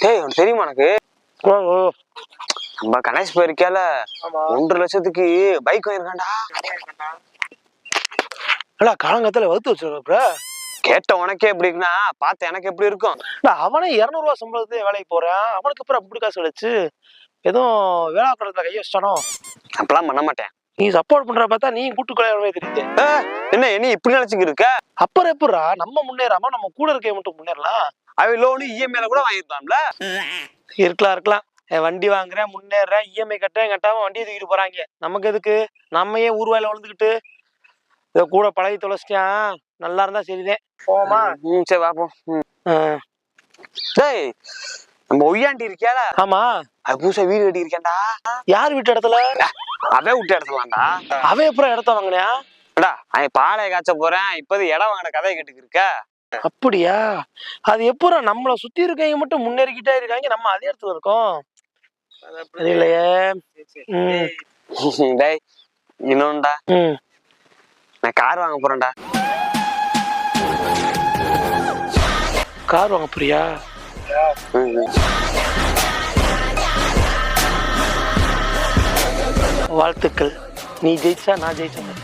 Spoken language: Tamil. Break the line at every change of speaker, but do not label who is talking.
டேய் உனக்கு? தெரியுமா எனக்கு நம்ம கணேஷ் போயிருக்கேல ஒன்றரை லட்சத்துக்கு பைக் வாங்கிருக்கான்டா
இல்ல காலங்கத்துல வகுத்து வச்சிருக்க
கேட்ட உனக்கே எப்படி இருக்குன்னா பார்த்த எனக்கு எப்படி இருக்கும்?
அவனே இரநூறுவா சம்பளத்துக்கு வேலைக்கு போறான். அவனுக்கு அப்புறம் அப்படி காசு கிடைச்சு எதுவும் வேளா கடத்துல கைய வச்சிட்டானோ?
அப்பெல்லாம் பண்ண மாட்டேன்.
நீ சப்போர்ட் பண்ற பார்த்தா நீ கூட்டு கல்யாணமே தெரியுது.
என்ன என்ன இப்படி நினைச்சுக்கிட்டு இருக்க?
அப்புறம் எப்படா நம்ம முன்னேறாம நம்ம கூட இருக்க மட்டும் முன்னேறலாம்.
அவன் லோனு இஎம்ஐல கூட வாங்கிருக்கலாம்ல
இருக்கலாம் இருக்கலாம். வண்டி வாங்குறேன் முன்னேறேன் இஎம்ஐ கட்டுறேன் கட்டாம வண்டியை தூக்கிட்டு போறாங்க. நமக்கு எதுக்கு? நம்ம ஏன் ஊர்வாயில வளர்ந்துக்கிட்டு இதை கூட பழகி தொலைச்சிட்டான் நல்லா இருந்தா சரிதான். போமா
சரி பாப்போம். டேய் நம்ம ஒய்யாண்டி இருக்கியால
ஆமா.
அது புதுசா வீடு கட்டி இருக்கேன்டா
யார் வீட்டு இடத்துல?
அவன் விட்டு எடுத்துலாம்டா
அவன் எப்பறம் இடத்த வாங்கினியா?
டா அவன் பாலையை காய்ச்ச போறேன். இப்போது இடம் வாங்கின கதையை கேட்டுக்கு இருக்க
அப்படியா? அது எப்போ நம்மள சுத்தி இருக்கவங்க மட்டும் முன்னேறிக்கிட்டே இருக்காங்க நம்ம அதே இடத்துல இருக்கோம். ம்.
டேய் இன்னொன்னுடா நான் கார் வாங்க போறேன்டா.
கார் வாங்க போறியா. வாழ்த்துக்கள். நீ ஜெயிச்சா நான் ஜெயிச்சேன்.